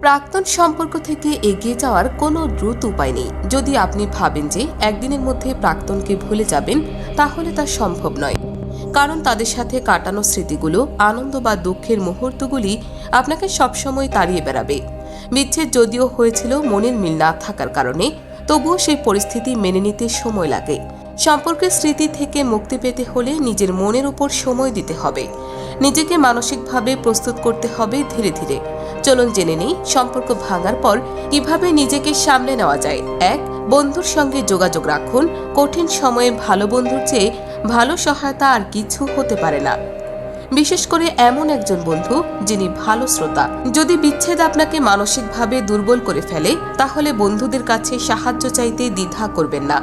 প্রাক্তন সম্পর্ক থেকে এগিয়ে যাওয়ার কোনো দ্রুত উপায় নেই। যদি আপনি ভাবেন যে একদিনের মধ্যে প্রাক্তনকে ভুলে যাবেন, তাহলে তা সম্ভব নয়। কারণ তাদের সাথে কাটানো স্মৃতিগুলো, আনন্দ বা দুঃখের মুহূর্তগুলি আপনাকে সবসময় তাড়িয়ে বেড়াবে। বিচ্ছেদ যদিও হয়েছিল, মনের মিল না থাকার কারণে, তবুও সেই পরিস্থিতি মেনে নিতে সময় লাগে। সম্পর্কের স্মৃতি থেকে মুক্তি পেতে হলে নিজের মনের উপর সময় দিতে হবে। নিজেকে মানসিকভাবে প্রস্তুত করতে হবে ধীরে ধীরে। চলুন জেনে নিই সম্পর্ক ভাঙার পর কীভাবে নিজেকে সামলে নেওয়া যায়। এক, বন্ধুর সঙ্গে যোগাযোগ রাখুন। কঠিন সময়ে ভালো বন্ধুর চেয়ে ভালো সহায়তা আর কিছু হতে পারে না। বিশেষ করে এমন একজন বন্ধু যিনি ভালো শ্রোতা। যদি বিচ্ছেদ আপনাকে মানসিকভাবে দুর্বল করে ফেলে, তাহলে বন্ধুদের কাছে সাহায্য চাইতে দ্বিধা করবেন না।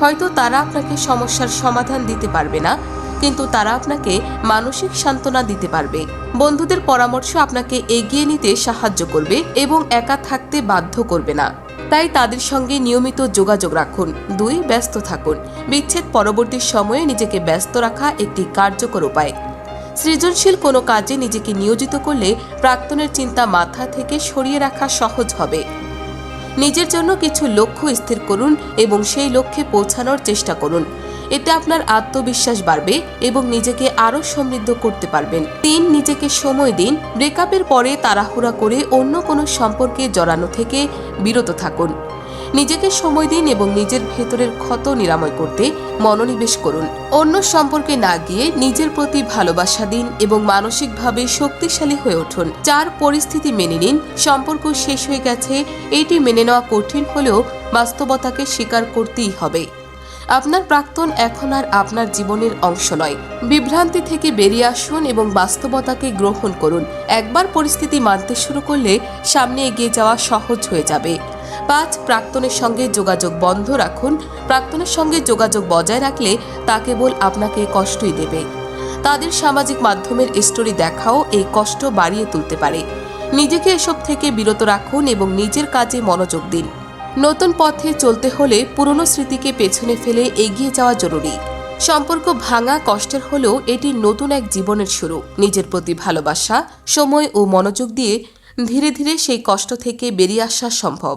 হয়তো তারা আপনাকে সমস্যার সমাধান দিতে পারবে না। কিন্তু তারা আপনাকে মানসিক সান্ত্বনা দিতে পারবে। বন্ধুদের পরামর্শ আপনাকে এগিয়ে নিতে সাহায্য করবে এবং একা থাকতে বাধ্য করবে না। তাই তাদের সঙ্গে নিয়মিত যোগাযোগ রাখুন। দুই, ব্যস্ত থাকুন। বিচ্ছেদ পরবর্তী সময়ে নিজেকে ব্যস্ত রাখা একটি কার্যকর উপায়। সৃজনশীল কোনো কাজে নিজেকে নিয়োজিত করলে প্রাক্তনের চিন্তা মাথা থেকে সরিয়ে রাখা সহজ হবে। নিজের জন্য কিছু লক্ষ্য স্থির করুন এবং সেই লক্ষ্যে পৌঁছানোর চেষ্টা করুন। এতে আপনার আত্মবিশ্বাস বাড়বে এবং নিজেকে আরও সমৃদ্ধ করতে পারবেন। তিন, নিজেকে সময় দিন। ব্রেকআপের পরে তাড়াহুড়া করে অন্য কোনো সম্পর্কে জড়ানো থেকে বিরত থাকুন। নিজেকে সময় দিন এবং নিজের ভেতরের ক্ষত নিরাময় করতে মনোনিবেশ করুন। অন্য সম্পর্কে না গিয়ে নিজের প্রতি ভালোবাসা দিন এবং মানসিকভাবে শক্তিশালী হয়ে উঠুন। চার, পরিস্থিতি মেনে নিন। সম্পর্ক শেষ হয়ে গেছে, এটি মেনে নেওয়া কঠিন হলেও বাস্তবতাকে স্বীকার করতেই হবে। আপনার প্রাক্তন এখন আর আপনার জীবনের অংশ নয়। বিভ্রান্তি থেকে বেরিয়ে আসুন এবং বাস্তবতাকে গ্রহণ করুন। একবার পরিস্থিতি মানতে শুরু করলে সামনে এগিয়ে যাওয়া সহজ হয়ে যাবে। পাঁচ, প্রাক্তনের সঙ্গে যোগাযোগ বন্ধ রাখুন। প্রাক্তনের সঙ্গে যোগাযোগ বজায় রাখলে তা কেবল আপনাকে কষ্টই দেবে। তাদের সামাজিক মাধ্যমের স্টোরি দেখাও এই কষ্ট বাড়িয়ে তুলতে পারে। নিজেকে এসব থেকে বিরত রাখুন এবং নিজের কাজে মনোযোগ দিন। নতুন পথে চলতে হলে পুরনো স্মৃতিকে পেছনে ফেলে এগিয়ে যাওয়া জরুরি। সম্পর্ক ভাঙা কষ্টের হলেও এটি নতুন এক জীবনের শুরু। নিজের প্রতি ভালোবাসা, সময় ও মনোযোগ দিয়ে ধীরে ধীরে সেই কষ্ট থেকে বেরিয়ে আসা সম্ভব।